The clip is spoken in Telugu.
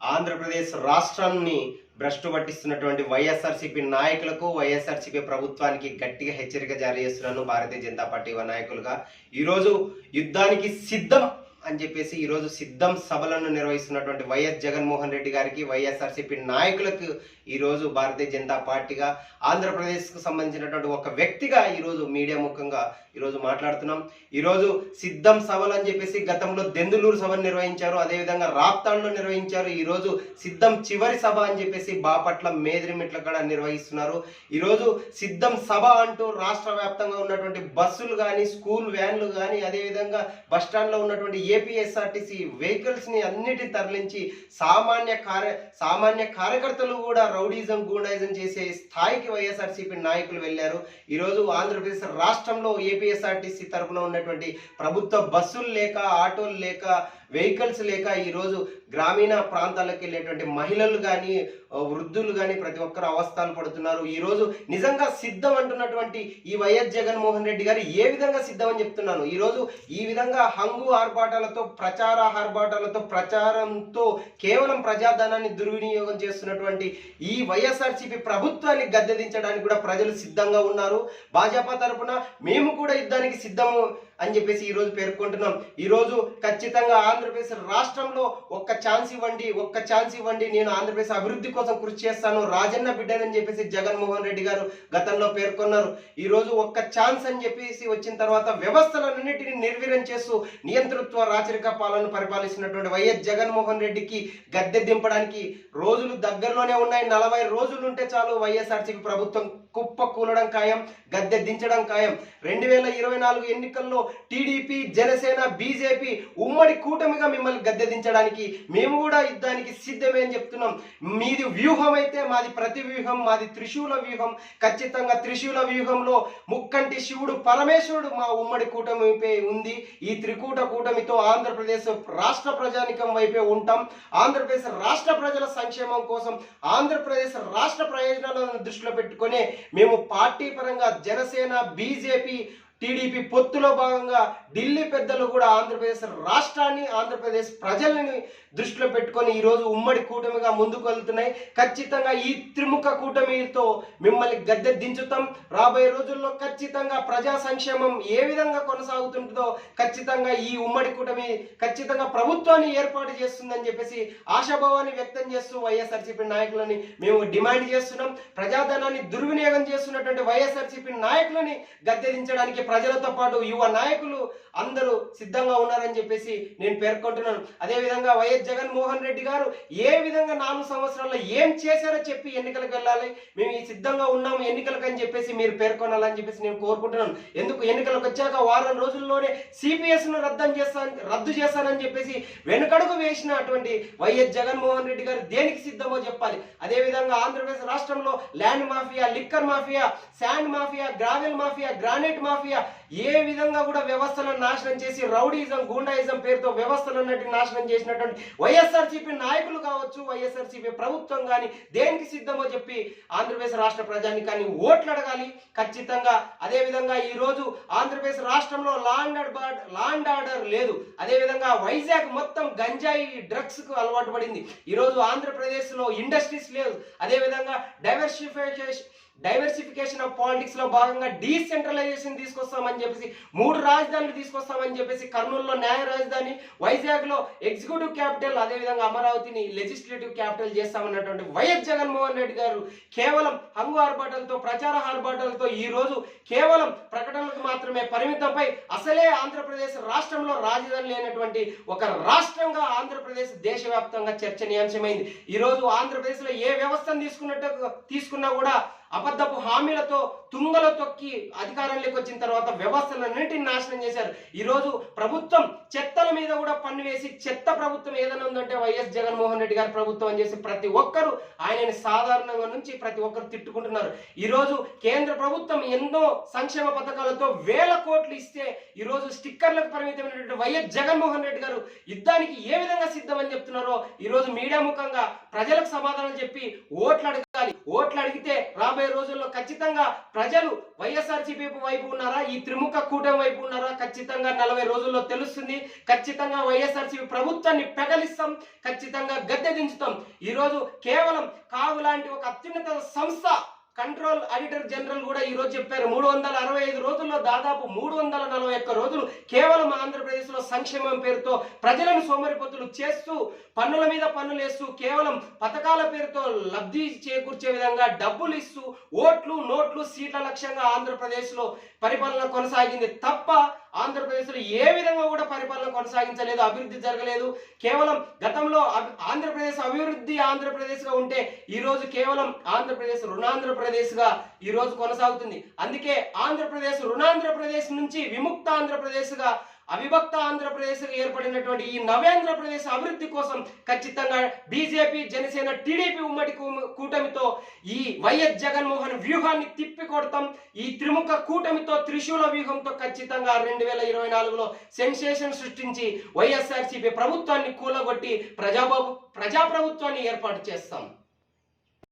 ఆంధ్రప్రదేశ్ రాష్ట్రాన్ని భ్రష్టు పట్టిస్తున్నటువంటి వైఎస్ఆర్సీపీ నాయకులకు వైఎస్ఆర్సీపీ ప్రభుత్వానికి గట్టిగా హెచ్చరిక జారీ చేస్తున్నాను భారతీయ జనతా పార్టీ నాయకులుగా. ఈరోజు యుద్ధానికి సిద్ధం అని చెప్పేసి ఈరోజు సిద్ధం సభలను నిర్వహిస్తున్నటువంటి వైఎస్ జగన్మోహన్ రెడ్డి గారికి వైఎస్ఆర్సీపీ నాయకులకు ఈరోజు భారతీయ జనతా పార్టీగా ఆంధ్రప్రదేశ్కు సంబంధించినటువంటి ఒక వ్యక్తిగా ఈరోజు మీడియా ముఖంగా ఈరోజు మాట్లాడుతున్నాం. ఈరోజు సిద్ధం సభలు అని చెప్పేసి గతంలో దెందులూరు సభను నిర్వహించారు అదేవిధంగా రాప్తాడులో నిర్వహించారు ఈరోజు సిద్ధం చివరి సభ అని చెప్పేసి బాపట్ల మేదిరిమిట్ల కూడా నిర్వహిస్తున్నారు. ఈరోజు సిద్ధం సభ అంటూ రాష్ట్ర వ్యాప్తంగా ఉన్నటువంటి బస్సులు కానీ స్కూల్ వ్యాన్లు కానీ అదేవిధంగా బస్ ఉన్నటువంటి ఉన్నటువంటి ఏపీఎస్ఆర్టీసీ వెహికల్స్ని అన్నిటిని తరలించి సామాన్య కార్య సామాన్య కార్యకర్తలు కూడా రౌడీజం గూండాయిజం చేసే స్థాయికి వైఎస్ఆర్సీపీ నాయకులు వెళ్ళారు. ఈరోజు ఆంధ్రప్రదేశ్ రాష్ట్రంలో ఏపీఎస్ఆర్టీసీ తరఫున ఉన్నటువంటి ప్రభుత్వ బస్సులు లేక ఆటోలు లేక వెహికల్స్ లేక ఈరోజు గ్రామీణ ప్రాంతాలకు వెళ్ళేటువంటి మహిళలు కానీ వృద్ధులు కానీ ప్రతి ఒక్కరు అవస్థలు పడుతున్నారు. ఈరోజు నిజంగా సిద్ధం అంటున్నటువంటి ఈ వైఎస్ జగన్మోహన్ రెడ్డి గారు ఏ విధంగా సిద్ధం అని చెప్తున్నాను? ఈరోజు ఈ విధంగా హంగు ఆర్భాటాలతో ప్రచార ఆర్భాటాలతో ప్రచారంతో కేవలం ప్రజాధనాన్ని దుర్వినియోగం చేస్తున్నటువంటి ఈ వైఎస్ఆర్సీపీ ప్రభుత్వాన్ని గద్దెదించడానికి కూడా ప్రజలు సిద్ధంగా ఉన్నారు. భాజపా తరపున మేము కూడా యుద్ధానికి సిద్ధము అని చెప్పేసి ఈరోజు పేర్కొంటున్నాం. ఈరోజు ఖచ్చితంగా ఖచ్చితంగా ఆంధ్రప్రదేశ్ రాష్ట్రంలో ఒక్క ఛాన్స్ ఇవ్వండి ఒక్క ఛాన్స్ ఇవ్వండి. నేను ఆంధ్రప్రదేశ్ అభివృద్ధి కోసం కృషి చేస్తాను. రాజన్న బిడ్డనని చెప్పేసి జగన్మోహన్ రెడ్డి గారు గతంలో పేర్కొన్నారు. ఈ రోజు ఒక్క ఛాన్స్ అని చెప్పేసి వచ్చిన తర్వాత వ్యవస్థలన్నింటినీ నిర్వీర్యం చేస్తూ నియంతృత్వ రాచరిక పాలన పరిపాలిస్తున్నటువంటి వైఎస్ జగన్మోహన్ రెడ్డికి గద్దె దింపడానికి రోజులు దగ్గరలోనే ఉన్నాయి. నలభై రోజులు ఉంటే చాలు వైఎస్ఆర్సీపీ ప్రభుత్వం కుప్ప కూలడం ఖాయం గద్దె దించడం ఖాయం. రెండు వేల ఇరవై నాలుగు ఎన్నికల్లో టీడీపీ జనసేన బీజేపీ ఉమ్మడి కూటమిగా మిమ్మల్ని గద్దె దించడానికి మేము కూడా యుద్ధానికి సిద్ధమే అని చెప్తున్నాం. మీది వ్యూహం అయితే మాది ప్రతి వ్యూహం మాది త్రిశూల వ్యూహం. ఖచ్చితంగా త్రిశూల వ్యూహంలో ముక్కంటి శివుడు పరమేశ్వరుడు మా ఉమ్మడి కూటమిపై ఉంది. ఈ త్రికూట కూటమితో ఆంధ్రప్రదేశ్ రాష్ట్ర ప్రజానికం వైపే ఉంటాం. ఆంధ్రప్రదేశ్ రాష్ట్ర ప్రజల సంక్షేమం కోసం ఆంధ్రప్రదేశ్ రాష్ట్ర ప్రయోజనాలను దృష్టిలో పెట్టుకొని మేము పార్టీ పరంగా జనసేన బీజేపీ టీడీపీ పొత్తులో భాగంగా ఢిల్లీ పెద్దలు కూడా ఆంధ్రప్రదేశ్ రాష్ట్రాన్ని ఆంధ్రప్రదేశ్ ప్రజలని దృష్టిలో పెట్టుకొని ఈరోజు ఉమ్మడి కూటమిగా ముందుకు వెళ్తున్నాయి. ఖచ్చితంగా ఈ త్రిముఖ కూటమితో మిమ్మల్ని గద్దె దించుతాం. రాబోయే రోజుల్లో ఖచ్చితంగా ప్రజా సంక్షేమం ఏ విధంగా కొనసాగుతుంటుందో ఖచ్చితంగా ఈ ఉమ్మడి కూటమి ఖచ్చితంగా ప్రభుత్వాన్ని ఏర్పాటు చేస్తుందని చెప్పేసి ఆశాభావాన్ని వ్యక్తం చేస్తూ వైఎస్ఆర్సీపీ నాయకులని మేము డిమాండ్ చేస్తున్నాం. ప్రజాధనాన్ని దుర్వినియోగం చేస్తున్నటువంటి వైఎస్ఆర్సీపీ నాయకులని గద్దె దించడానికి ప్రజలతో పాటు యువ నాయకులు అందరూ సిద్ధంగా ఉన్నారని చెప్పేసి నేను పేర్కొంటున్నాను. అదేవిధంగా వైఎస్ జగన్మోహన్ రెడ్డి గారు ఏ విధంగా నాలుగు సంవత్సరాల్లో ఏం చేశారో చెప్పి ఎన్నికలకు వెళ్ళాలి. మేము ఈ సిద్ధంగా ఉన్నాము ఎన్నికలకు అని చెప్పేసి మీరు పేర్కొనాలని చెప్పేసి నేను కోరుకుంటున్నాను. ఎందుకు ఎన్నికలకు వచ్చాక వారం రోజుల్లోనే సిపిఎస్ను రద్దు చేస్తాను రద్దు చేస్తానని చెప్పేసి వెనుకడుగు వేసిన అటువంటి వైఎస్ జగన్మోహన్ రెడ్డి గారు దేనికి సిద్ధమో చెప్పాలి. అదేవిధంగా ఆంధ్రప్రదేశ్ రాష్ట్రంలో land mafia liquor mafia sand mafia gravel mafia granite mafia ఏ విధంగా కూడా వ్యవస్థలను నాశనం చేసి రౌడీజం గూండాయిజం పేరుతో వ్యవస్థలన్నిటిని నాశనం చేసినటువంటి వైఎస్ఆర్సీపీ నాయకులు కావచ్చు వైఎస్ఆర్సీపీ ప్రభుత్వం కానీ దేనికి సిద్ధమో చెప్పి ఆంధ్రప్రదేశ్ రాష్ట్ర ప్రజాన్ని కానీ ఓట్లు అడగాలి ఖచ్చితంగా అదే విధంగా ఈ రోజు ఆంధ్రప్రదేశ్ రాష్ట్రంలో లాండ్ ఆర్డర్ లాండ్ ఆర్డర్ లేదు. అదే విధంగా వైజాగ్ మొత్తం గంజాయి డ్రగ్స్కు అలవాటు పడింది. ఈ రోజు ఆంధ్రప్రదేశ్లో ఇండస్ట్రీస్ లేదు. అదే విధంగా డైవర్సిఫికేషన్ డైవర్సిఫికేషన్ ఆఫ్ పాలిటిక్స్లో భాగంగా డీసెంట్రలైజేషన్ తీసుకొస్తామని చెప్పేసి మూడు రాజధానులు తీసుకొస్తామని చెప్పేసి కర్నూలులో న్యాయ రాజధాని వైజాగ్లో ఎగ్జిక్యూటివ్ క్యాపిటల్ అదేవిధంగా అమరావతిని లెజిస్లేటివ్ క్యాపిటల్ చేస్తామన్నటువంటి వైఎస్ జగన్మోహన్ రెడ్డి గారు కేవలం హంగు ఆర్భాటాలతో ప్రచార ఆర్భాటాలతో ఈ రోజు కేవలం ప్రకటనలకు మాత్రమే పరిమితంపై అసలే ఆంధ్రప్రదేశ్ రాష్ట్రంలో రాజధాని లేనటువంటి ఒక రాష్ట్రంగా ఆంధ్రప్రదేశ్ దేశవ్యాప్తంగా చర్చనీయాంశమైంది. ఈ రోజు ఏ వ్యవస్థను తీసుకున్నట్టు తీసుకున్నా కూడా అబద్ధపు హామీలతో తుంగలో తొక్కి అధికారంలోకి వచ్చిన తర్వాత వ్యవస్థలన్నింటిని నాశనం చేశారు. ఈ రోజు ప్రభుత్వం చెత్తల మీద కూడా పన్ను వేసి చెత్త ప్రభుత్వం ఏదైనా ఉందంటే వైఎస్ జగన్మోహన్ రెడ్డి గారి ప్రభుత్వం అని చేసి ప్రతి ఒక్కరు ఆయనని సాధారణంగా నుంచి ప్రతి ఒక్కరు తిట్టుకుంటున్నారు. ఈరోజు కేంద్ర ప్రభుత్వం ఎన్నో సంక్షేమ పథకాలతో వేల కోట్లు ఇస్తే ఈ రోజు స్టిక్కర్లకు పరిమితమైనటువంటి వైఎస్ జగన్మోహన్ రెడ్డి గారు యుద్ధానికి ఏ విధంగా సిద్ధమని చెప్తున్నారో ఈరోజు మీడియా ముఖంగా ప్రజలకు సమాధానం చెప్పి ఓట్లు అడగ ఓట్లు అడిగితే రాబోయే రోజుల్లో ఖచ్చితంగా ప్రజలు వైఎస్ఆర్సీపీ వైపు ఉన్నారా? ఈ త్రిముఖ కూటమి వైపు ఉన్నారా? ఖచ్చితంగా నలభై రోజుల్లో తెలుస్తుంది. ఖచ్చితంగా వైఎస్ఆర్సీపీ ప్రభుత్వాన్ని పెగలిస్తాం. ఖచ్చితంగా గద్దె దించుతాం. ఈ రోజు కేవలం కావు లాంటి ఒక అత్యున్నత సంస్థ కంట్రోల్ ఆడిటర్ జనరల్ కూడా ఈ రోజు చెప్పారు. మూడు వందల అరవై ఐదు రోజుల్లో దాదాపు మూడు వందల నలభై ఒక్క రోజులు కేవలం ఆంధ్రప్రదేశ్లో సంక్షేమం పేరుతో ప్రజలను సోమరిపోతులు చేస్తూ పన్నుల మీద పన్నులు వేస్తూ కేవలం పథకాల పేరుతో లబ్ధి చేకూర్చే విధంగా డబ్బులు ఇస్తూ ఓట్లు నోట్లు సీట్ల లక్ష్యంగా ఆంధ్రప్రదేశ్లో పరిపాలన కొనసాగింది తప్ప ఆంధ్రప్రదేశ్లో ఏ విధంగా కూడా పరిపాలన కొనసాగించలేదు అభివృద్ధి జరగలేదు. కేవలం గతంలో ఆంధ్ర ఆంధ్రప్రదేశ్ అభివృద్ధి ఆంధ్రప్రదేశ్గా ఉంటే ఈ రోజు కేవలం ఆంధ్రప్రదేశ్ రుణాంధ్రప్రదేశ్గా గా ఈ రోజు కొనసాగుతుంది. అందుకే ఆంధ్రప్రదేశ్ రుణాంధ్రప్రదేశ్ నుంచి విముక్త ఆంధ్రప్రదేశ్గా అవిభక్త ఆంధ్రప్రదేశ్ ఏర్పడినటువంటి ఈ నవ్యాంధ్రప్రదేశ్ అభివృద్ధి కోసం ఖచ్చితంగా బీజేపీ జనసేన టీడీపీ ఉమ్మడి కూటమితో ఈ వైఎస్ జగన్మోహన్ వ్యూహాన్ని తిప్పి కొడతాం ఈ త్రిముఖ కూటమితో త్రిశూల వ్యూహంతో ఖచ్చితంగా రెండు వేల ఇరవై నాలుగులో సెన్సేషన్ సృష్టించి వైఎస్ఆర్సీపీ ప్రభుత్వాన్ని కూలగొట్టి ప్రజాబాబు ప్రజాప్రభుత్వాన్ని ఏర్పాటు చేస్తాం.